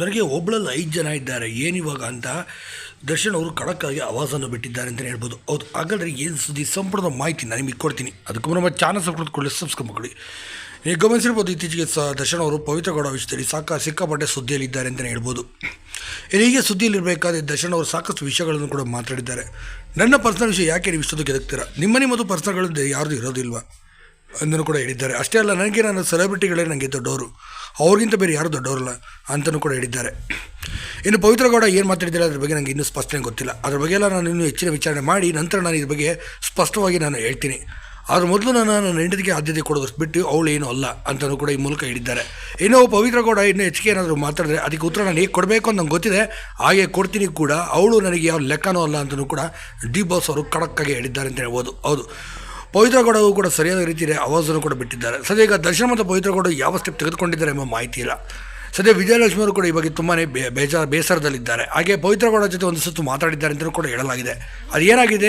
ನನಗೆ ಒಬ್ಬಳಲ್ಲಿ ಐದು ಜನ ಇದ್ದಾರೆ, ಏನಿವಾಗ ಅಂತ ದರ್ಶನ್ ಅವರು ಖಡಕ್ಕಾಗಿ ಆವಾಸನ್ನು ಬಿಟ್ಟಿದ್ದಾರೆ ಅಂತಲೇ ಹೇಳ್ಬೋದು. ಹೌದು, ಹಾಗಾದರೆ ಏನು ಸುದ್ದಿ ಸಂಪೂರ್ಣ ಮಾಹಿತಿ ನಾನು ನಿಮಗೆ ಕೊಡ್ತೀನಿ. ಅದಕ್ಕೂ ನಮ್ಮ ಚಾನಲ್ ಸಬ್ಸ್ಕ್ರೈಬ್ ಕೊಡಿ ಸಬ್ಸ್ಕ್ರೈಬ್ ಮಾಡಿ ನೀವು ಗಮನಿಸಿರ್ಬೋದು ಇತ್ತೀಚೆಗೆ ಸ ದರ್ಶನ್ ಅವರು ಪವಿತ್ರ ಗೌಡ ವಿಷಯದಲ್ಲಿ ಸಾಕ ಸಿಕ್ಕಾಪಟ್ಟೆ ಸುದ್ದಿಯಲ್ಲಿದ್ದಾರೆ ಅಂತಲೇ ಹೇಳ್ಬೋದು. ಹೀಗೆ ಸುದ್ದಿಯಲ್ಲಿರಬೇಕಾದ್ರೆ ದರ್ಶನ್ ಅವರು ಸಾಕಷ್ಟು ವಿಷಯಗಳನ್ನು ಕೂಡ ಮಾತಾಡಿದ್ದಾರೆ. ನನ್ನ ಪರ್ಸನಲ್ ವಿಷಯ ಯಾಕೆ ನೀವು ಇಷ್ಟೊಂದು ಗೆದಕ್ತೀರಾ ನಿಮ್ಮ ನಿಮ್ಮದು ಪರ್ಸನಲ್ಗಳು ಯಾರ್ದು ಇರೋದಿಲ್ವಾ? ಅಂದನು ಕೂಡ ಹೇಳಿದ್ದಾರೆ. ಅಷ್ಟೇ ಅಲ್ಲ, ನನಗೆ ನಾನು ಸೆಲೆಬ್ರಿಟಿಗಳೇ ನನಗೆ ದೊಡ್ಡವರು. ಅವ್ರಿಗಿಂತ ಬೇರೆ ಯಾರು ದೊಡ್ಡವರಲ್ಲ ಅಂತಲೂ ಕೂಡ ಹೇಳಿದ್ದಾರೆ. ಇನ್ನು ಪವಿತ್ರ ಗೌಡ ಏನು ಮಾತಾಡಿದ್ದಾರೆ ಅದ್ರ ಬಗ್ಗೆ ನನಗೆ ಇನ್ನೂ ಸ್ಪಷ್ಟನೆ ಗೊತ್ತಿಲ್ಲ. ಅದ್ರ ಬಗ್ಗೆ ಎಲ್ಲ ನಾನು ಇನ್ನೂ ಹೆಚ್ಚಿನ ವಿಚಾರಣೆ ಮಾಡಿ ನಂತರ ನಾನು ಇದ್ರ ಬಗ್ಗೆ ಸ್ಪಷ್ಟವಾಗಿ ನಾನು ಹೇಳ್ತೀನಿ. ಅದ್ರ ಮೊದಲು ನಾನು ನನ್ನ ಹೆಂಡತಿಗೆ ಆದ್ಯತೆ ಕೊಡೋದು ಬಿಟ್ಟು ಅವಳು ಏನೂ ಅಲ್ಲ ಅಂತಲೂ ಕೂಡ ಈ ಮೂಲಕ ಹೇಳಿದ್ದಾರೆ. ಇನ್ನೂ ಪವಿತ್ರ ಗೌಡ ಇನ್ನೂ ಹೆಚ್ಚಿಗೆ ಏನಾದರೂ ಮಾತಾಡಿದ್ರೆ ಅದಕ್ಕೆ ಉತ್ತರ ನಾನು ಹೇಗೆ ಕೊಡಬೇಕು ಅಂತ ನಂಗೆ ಗೊತ್ತಿದೆ. ಹಾಗೆ ಕೊಡ್ತೀನಿ ಕೂಡ. ಅವಳು ನನಗೆ ಯಾವ ಲೆಕ್ಕನೂ ಅಲ್ಲ ಅಂತಲೂ ಕೂಡ ಡಿ ಬಾಸ್ ಅವರು ಖಡಕ್ಕಾಗಿ ಹೇಳಿದ್ದಾರೆ ಅಂತ ಹೇಳ್ಬೋದು. ಹೌದು. ಪವಿತ್ರ ಗೌಡವು ಕೂಡ ಸರಿಯಾದ ರೀತಿಯಲ್ಲಿ ಆವಾಜನ್ನು ಕೂಡ ಬಿಟ್ಟಿದ್ದಾರೆ. ಸದ್ಯ ಈಗ ದರ್ಶನ ಮತ್ತು ಪವಿತ್ರಗೌಡ ಯಾವ ಸ್ಟೆಪ್ ತೆಗೆದುಕೊಂಡಿದ್ದಾರೆ ಎಂಬ ಮಾಹಿತಿ ಇಲ್ಲ. ಸದ್ಯ ವಿಜಯಲಕ್ಷ್ಮಿ ಅವರು ಕೂಡ ಈ ಬಗ್ಗೆ ತುಂಬಾ ಬೇಜಾರ ಬೇಸರದಲ್ಲಿದ್ದಾರೆ. ಹಾಗೆ ಪವಿತ್ರಗೌಡ ಜೊತೆ ಒಂದು ಸುತ್ತು ಮಾತಾಡಿದ್ದಾರೆ ಅಂತಲೂ ಕೂಡ ಹೇಳಲಾಗಿದೆ. ಅದು ಏನಾಗಿದೆ